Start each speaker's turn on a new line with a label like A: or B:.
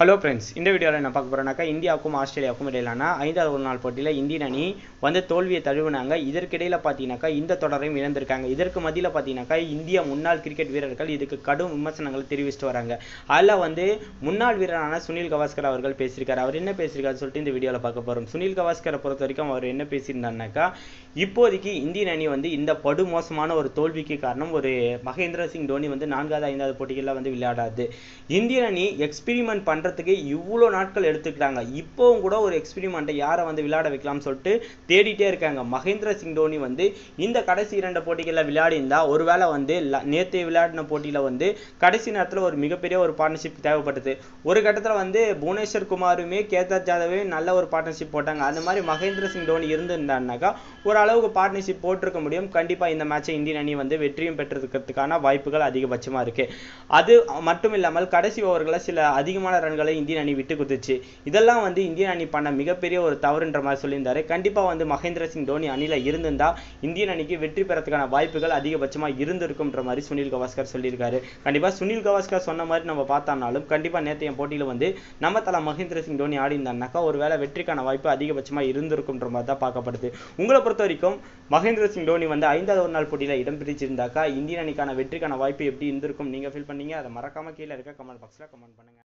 A: Hello friends இந்த வீடியோவில் என்ன பார்க்க போகிறோம்னாக்கா இந்தியாவுக்கும் ஆஸ்திரேலியாவுக்கும் இடையிலான ஐந்தாவது ஒரு நாள் போட்டியில் இந்தியன் அணி வந்து தோல்வியை தழுவினாங்க. இதற்கிடையில் பார்த்தீங்கன்னாக்கா இந்த தொடரையும் இழந்திருக்காங்க. இதற்கு மத்தியில் பார்த்தீங்கன்னாக்கா இந்திய முன்னாள் கிரிக்கெட் வீரர்கள் இதுக்கு கடும் விமர்சனங்களை தெரிவிச்சுட்டு வராங்க. அதில் வந்து முன்னாள் வீரரான சுனில் கவாஸ்கர் அவர்கள் பேசியிருக்காரு. அவர் என்ன பேசியிருக்காரு சொல்லிட்டு இந்த வீடியோவில் பார்க்க போகிறோம் சுனில் கவாஸ்கரை பொறுத்த வரைக்கும் அவர் என்ன பேசியிருந்தாருனாக்கா இப்போதைக்கு இந்தியன் அணி வந்து இந்த படு மோசமான ஒரு தோல்விக்கு காரணம் ஒரு மகேந்திர சிங் தோனி வந்து நான்காவது ஐந்தாவது போட்டிகளில் வந்து விளையாடாது. இந்தியன் அணி எக்ஸ்பிரிமெண்ட் பண்ணுறதுக்கு இவ்வளோ நாட்கள் எடுத்துக்கிட்டாங்க. இப்போவும் கூட ஒரு எக்ஸ்பிரிமெண்ட்டை யாரை வந்து விளையாட வைக்கலாம்னு சொல்லிட்டு தேடிட்டே இருக்காங்க. மகேந்திர சிங் தோனி வந்து இந்த கடைசி இரண்டு போட்டிகளில் விளையாடியிருந்தா ஒருவேளை வந்து நேற்று விளையாடின போட்டியில் வந்து கடைசி நேரத்தில் ஒரு மிகப்பெரிய ஒரு பார்ட்னர்ஷிப் தேவைப்பட்டது. ஒரு கட்டத்தில் வந்து புவனேஸ்வர் குமாருமே கேதார் ஜாதவே நல்ல ஒரு பார்ட்னர்ஷிப் போட்டாங்க. அந்த மாதிரி மகேந்திர சிங் தோனி இருந்திருந்தாருனாக்கா ஒரு அளவுக்கு பார்ட்னர்ஷிப் போட்டிருக்க முடியும். கண்டிப்பாக இந்த மேட்சை இந்தியன் அணி வந்து வெற்றியும் பெற்றிருக்கிறதுக்கான வாய்ப்புகள் அதிகபட்சமாக இருக்கு. அது மட்டும் இல்லாமல் கடைசி ஓவர்களில் சில அதிகமான ரன்கள் இந்தியன் அணி விட்டு குத்துச்சு இதெல்லாம் வந்து இந்தியன் அணி பண்ண மிகப்பெரிய ஒரு தவறுன்ற மாதிரி சொல்லியிருந்தாரு. கண்டிப்பாக வந்து மகேந்திர சிங் தோனி அணியில் இருந்திருந்தா இந்தியன் அணிக்கு வெற்றி பெறதுக்கான வாய்ப்புகள் அதிகபட்சமாக இருந்திருக்கும்ன்ற மாதிரி சுனில் கவாஸ்கர் சொல்லியிருக்காரு. கண்டிப்பாக சுனில் கவாஸ்கர் சொன்ன மாதிரி நம்ம பார்த்தோம்னாலும் கண்டிப்பாக நேற்றைய போட்டியில் வந்து நம்ம தலை மகேந்திர சிங் தோனி ஆடி இருந்தாருனாக்கா ஒருவேளை வெற்றிக்கான வாய்ப்பு அதிகபட்சமாக இருந்திருக்கும்ன்ற மாதிரி தான் பார்க்கப்படுது. உங்களை பொறுத்த வரைக்கும் மகேந்திர சிங் தோனி வந்து ஐந்தாவது ஒரு நாள் போட்டியில் இடம் பிடிச்சிருந்தாக்கா இந்தியன் அணிக்கான வெற்றிக்கான வாய்ப்பு எப்படி இருந்திருக்கும் நீங்கள் ஃபீல் பண்ணீங்க? அதை மறக்காம கீழே இருக்க கமெண்ட் பாக்ஸில் கமெண்ட் பண்ணுங்க.